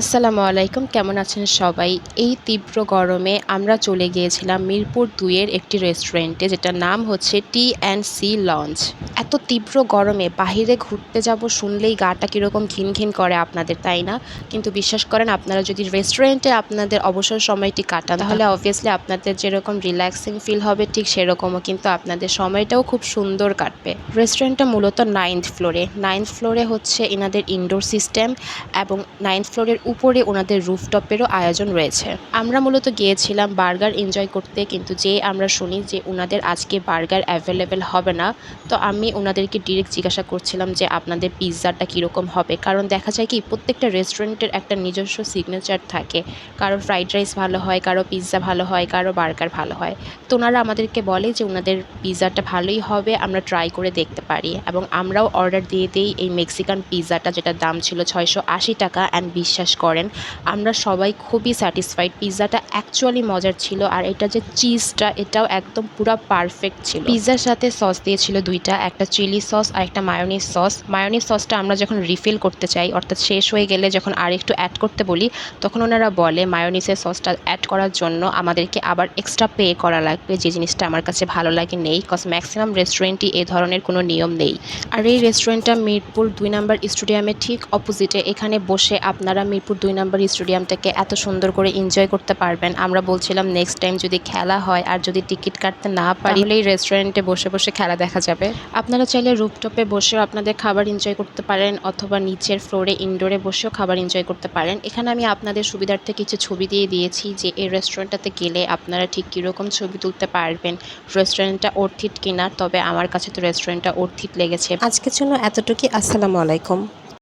আসসালামু আলাইকুম, কেমন আছেন সবাই? এই তীব্র গরমে আমরা চলে গিয়েছিলাম মিরপুর দুইয়ের একটি রেস্টুরেন্টে, যেটার নাম হচ্ছে টি অ্যান্ড সি লঞ্চ। এত তীব্র গরমে বাহিরে ঘুরতে যাব শুনলেই গাটা কীরকম ঘিন ঘিন করে আপনাদের, তাই না? কিন্তু বিশ্বাস করেন, আপনারা যদি রেস্টুরেন্টে আপনাদের অবসর সময়টি কাটান, তাহলে অবভিয়াসলি আপনাদের যেরকম রিল্যাক্সিং ফিল হবে, ঠিক সেরকমও কিন্তু আপনাদের সময়টাও খুব সুন্দর কাটবে। রেস্টুরেন্টটা মূলত নাইন্থ ফ্লোরে নাইন্থ ফ্লোরে হচ্ছে এনাদের ইনডোর সিস্টেম এবং নাইন্থ ফ্লোরের উপরে ওনাদের রুফটপেরও আয়োজন রয়েছে। আমরা মূলত গিয়েছিলাম বার্গার এনজয় করতে, কিন্তু যে আমরা শুনি যে ওনাদের আজকে বার্গার অ্যাভেলেবেল হবে না, তো আমি ওনাদেরকে ডিরেক্ট জিজ্ঞাসা করছিলাম যে আপনাদের পিৎজাটা কীরকম হবে। কারণ দেখা যায় কি, প্রত্যেকটা রেস্টুরেন্টের একটা নিজস্ব সিগনেচার থাকে। কারও ফ্রাইড রাইস ভালো হয়, কারও পিৎজা ভালো হয়, কারও বার্গার ভালো হয়। তো ওনারা আমাদেরকে বলে যে ওনাদের পিৎজাটা ভালোই হবে, আমরা ট্রাই করে দেখতে পারি। এবং আমরাও অর্ডার দিয়ে দিই এই মেক্সিকান পিৎজাটা, যেটার দাম ছিল ছয়শো আশি টাকা অ্যান্ড বিশ্বাস করেন, আমরা সবাই খুবই স্যাটিসফাইড পিৎজাটা অ্যাকচুয়ালি মজার ছিল আর এটা যে চিজটা এটাও একদম পুরো পারফেক্ট ছিল। পিৎজার সাথে সস দিয়েছিল দুইটা, একটা চিলি সস আর একটা মায়োনিজ সস মায়োনিজ সসটা আমরা যখন রিফিল করতে চাই, অর্থাৎ শেষ হয়ে গেলে যখন আর একটু অ্যাড করতে বলি, তখন ওনারা বলে মায়োনিসের সসটা অ্যাড করার জন্য আমাদেরকে আবার এক্সট্রা পে করা লাগবে। যে জিনিসটা আমার কাছে ভালো লাগে নেই কজ ম্যাক্সিমাম রেস্টুরেন্টই এ ধরনের কোনো নিয়ম নেই আর এই রেস্টুরেন্টটা মিরপুর দুই নাম্বার স্টেডিয়ামের ঠিক অপোজিটে এখানে বসে আপনারা মিরপুর দুই নম্বর স্টেডিয়ামটাকে এত সুন্দর করে এনজয় করতে পারবেন। আমরা বলছিলাম নেক্সট টাইম যদি খেলা হয় আর যদি টিকিট কাটতে না পারি তাহলে এই রেস্টুরেন্টে বসে বসে খেলা দেখা যাবে। আপনারা চাইলে রুপটপে বসেও আপনাদের খাবার এনজয় করতে পারেন অথবা নিচের ফ্লোরে ইনডোরে বসেও খাবার এনজয় করতে পারেন। এখানে আমি আপনাদের সুবিধার্থে কিছু ছবি দিয়ে দিয়েছি যে এই রেস্টুরেন্টটাতে গেলে আপনারা ঠিক কীরকম ছবি তুলতে পারবেন। রেস্টুরেন্টটা অর্থিট কিনা তবে আমার কাছে তো রেস্টুরেন্টটা অর্থিট লেগেছে। আজকের জন্য এতটুকুই। আসসালামু আলাইকুম।